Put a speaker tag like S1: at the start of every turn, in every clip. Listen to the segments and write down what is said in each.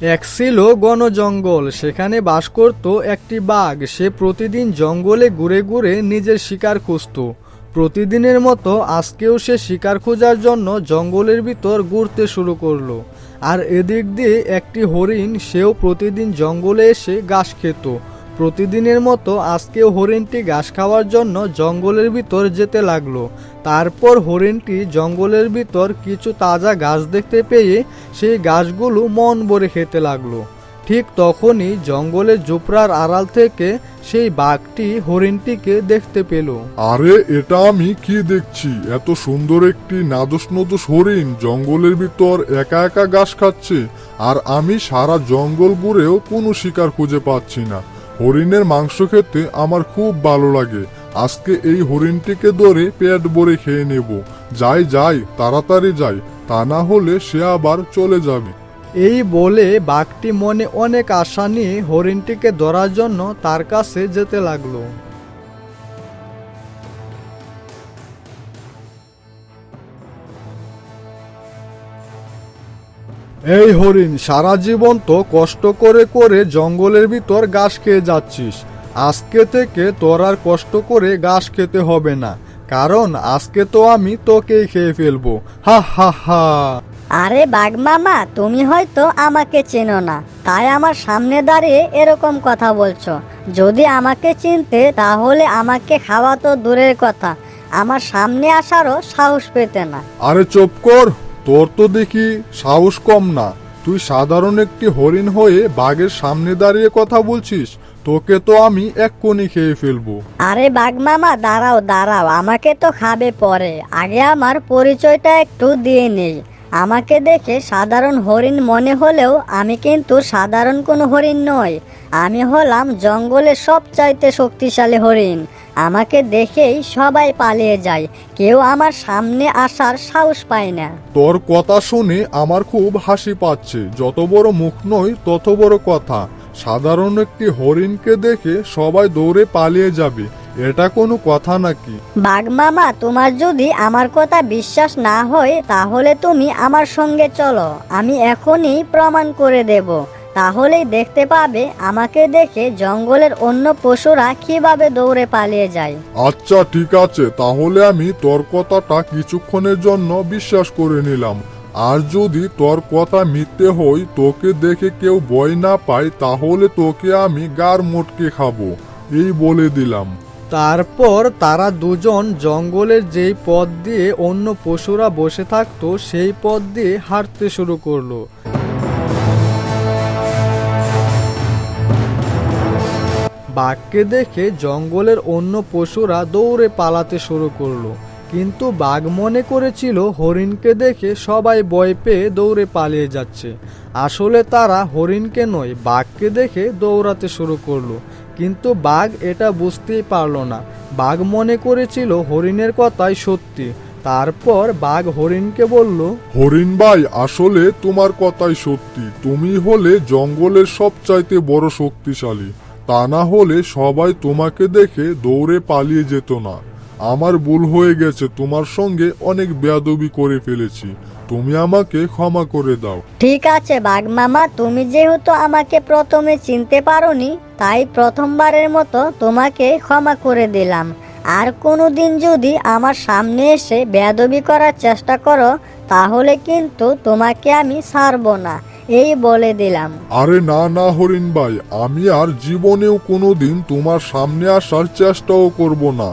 S1: এক ছিল গণ জঙ্গল সেখানে বাস করত একটি বাঘ। সে প্রতিদিন জঙ্গলে ঘুরে ঘুরে নিজের শিকার খুঁজত। প্রতিদিনের মতো আজকেও সে শিকার খোঁজার জন্য জঙ্গলের ভিতর ঘুরতে শুরু করল। আর এদিক দিয়ে একটি হরিণ, সেও প্রতিদিন জঙ্গলে এসে ঘাস খেত। প্রতিদিনের মতো আজকেও হরিণটি ঘাস খাওয়ার জন্য জঙ্গলের ভিতর যেতে লাগল। তারপর হরিণটি জঙ্গলের ভিতর কিছু তাজা গাছ দেখতে পেয়ে সেই গাছগুলো মন ভরে খেতে লাগল। ঠিক তখনই জঙ্গলের জোপড়ার আড়াল থেকে সেই বাঘটি হরিণটিকে দেখতে পেল।
S2: আরে, এটা আমি কি দেখছি? এত সুন্দর একটি নাদুস নদুস হরিণ জঙ্গলের ভিতর একা একা ঘাস খাচ্ছে, আর আমি সারা জঙ্গল ঘুরেও কোনো শিকার খুঁজে পাচ্ছি না। হরিণের মাংস খেতে আমার খুব ভালো লাগে। আজকে এই হরিণটিকে ধরে পেট ভরে খেয়ে নেব। যাই যাই, তাড়াতাড়ি যাই, তা না হলে সে আবার চলে যাবে।
S1: এই বলে বাঘটি মনে অনেক আশা নিয়ে হরিণটিকে ধরার জন্য তার কাছে যেতে লাগল। এই হরিণ সারা জীবন তো কষ্ট করে করে জঙ্গলের ভিতর ঘাস খেয়ে যাচ্ছিস। আজকে থেকে তোর আর কষ্ট করে ঘাস খেতে হবে না। কারণ আজকে তো আমি তোকেই খেয়ে ফেলব। হা হা হা।
S3: আরে বাঘ মামা তুমি হয়তো আমাকে চেনো না। তাই আমার সামনে দাঁড়িয়ে এরকম কথা বলছো। যদি আমাকে চিনতে তাহলে আমাকে খাওয়া তো দূরের কথা। আমার সামনে আসারও সাহস পেতে না।
S2: আরে চুপ কর। তোর তো দেখি সাহস কম না। তুই সাধারণ একটি হরিণ হয়ে বাঘের সামনে দাঁড়িয়ে কথা বলছিস। তোকে তো আমি এক এক্ষুনি খেয়ে ফেলব।
S3: আরে বাঘ মামা, দাঁড়াও দাঁড়াও। আমাকে তো খাবে পরে। আগে আমার পরিচয়টা একটু দিয়ে নেই। আমাকে দেখে সাধারণ হরিণ মনে হলেও আমি কিন্তু সাধারণ কোনো হরিণ নই। আমি হলাম জঙ্গলের সবচাইতে শক্তিশালী হরিণ। আমাকে দেখেই সবাই পালিয়ে যায়। কেউ আমার সামনে আসার সাহস পায় না।
S2: তোর কথা শুনে আমার খুব হাসি পাচ্ছে। যত বড় মুখ নয় তত বড় কথা। সাধারণ একটি হরিণকে দেখে সবাই দৌড়ে পালিয়ে যাবে। এটা কোনো কথা নাকি?
S3: বাঘ মামা তোমার যদি আমার কথা বিশ্বাস না হয় তাহলে তুমি আমার সঙ্গে চলো। আমি এখনই প্রমাণ করে দেব। তাহলেই দেখতে পাবে আমাকে দেখে জঙ্গলের অন্য পশুরা কীভাবে দৌড়ে পালিয়ে যায়।
S2: আচ্ছা ঠিক আছে তাহলে আমি তোর কথাটা কিছুক্ষণের জন্য বিশ্বাস করে নিলাম। আর যদি তোর কথা মিথ্যে হই তোকে দেখে কেউ ভয় না পায় তাহলে তোকে আমি গার মোটকে খাব। এই বলে দিলাম।
S1: তারপর তারা দুজন জঙ্গলের যেই পথ দিয়ে অন্য পশুরা বসে থাকতো সেই পথ দিয়ে হাঁটতে শুরু করল। বাঘকে দেখে জঙ্গলের অন্য পশুরা দৌড়ে পালাতে শুরু করল। কিন্তু বাঘ মনে করেছিল হরিণকে দেখে সবাই ভয় পেয়ে দৌড়ে পালিয়ে যাচ্ছে। আসলে তারা হরিণকে নয়, বাঘকে দেখে দৌড়াতে শুরু করল। কিন্তু বাঘ এটা বুঝতেই পারল না। বাঘ মনে করেছিল হরিণের কথাই সত্যি। তারপর বাঘ হরিণকে বলল,
S2: হরিণ ভাই, আসলে তোমার কথাই সত্যি। তুমি হলে জঙ্গলের সবচাইতে বড় শক্তিশালী। তা না হলে সবাই তোমাকে দেখে দৌড়ে পালিয়ে যেত না। আমার ভুল হয়ে গেছে, তোমার সঙ্গে অনেক বেয়াদবি করে ফেলেছি। তুমি আমাকে ক্ষমা করে দাও।
S3: ঠিক আছে, বাঘ মামা, তুমি যেহেতু আমাকে প্রথমে চিনতে পারোনি, তাই প্রথমবারের মতো তোমাকে ক্ষমা করে দিলাম। আর কোনো দিন যদি আমার সামনে এসে বেয়াদবি করার চেষ্টা করো, তাহলে কিন্তু তোমাকে আমি ছাড়বো না। এই বলে দিলাম।
S2: আরে না না হরিণ ভাই আমি আর জীবনেও কোনোদিন তোমার সামনে আসার চেষ্টাও করব না।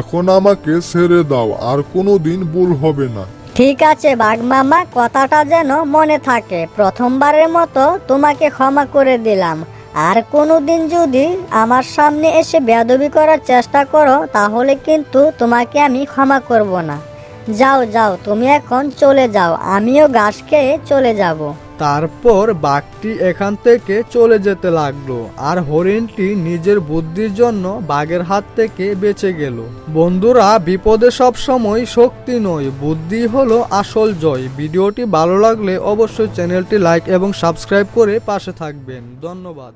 S2: এখন আমাকে ছেড়ে দাও আর কোনোদিন ভুল হবে না।
S3: ঠিক আছে বাঘ মামা কথাটা যেন মনে থাকে। প্রথমবারের মতো তোমাকে ক্ষমা করে দিলাম। আর কোনোদিন যদি আমার সামনে এসে বেয়াদবি করার চেষ্টা করো তাহলে কিন্তু তোমাকে আমি ক্ষমা করব না। যাও যাও তুমি এখন চলে যাও আমিও ঘাস খেয়ে চলে যাব।
S1: তারপর বাঘটি এখান থেকে চলে যেতে লাগল, আর হরিণটি নিজের বুদ্ধির জন্য বাঘের হাত থেকে বেঁচে গেল। বন্ধুরা, বিপদে সব সময় শক্তি নয়, বুদ্ধি হলো আসল জয়। ভিডিওটি ভালো লাগলে অবশ্যই চ্যানেলটি লাইক এবং সাবস্ক্রাইব করে পাশে থাকবেন। ধন্যবাদ।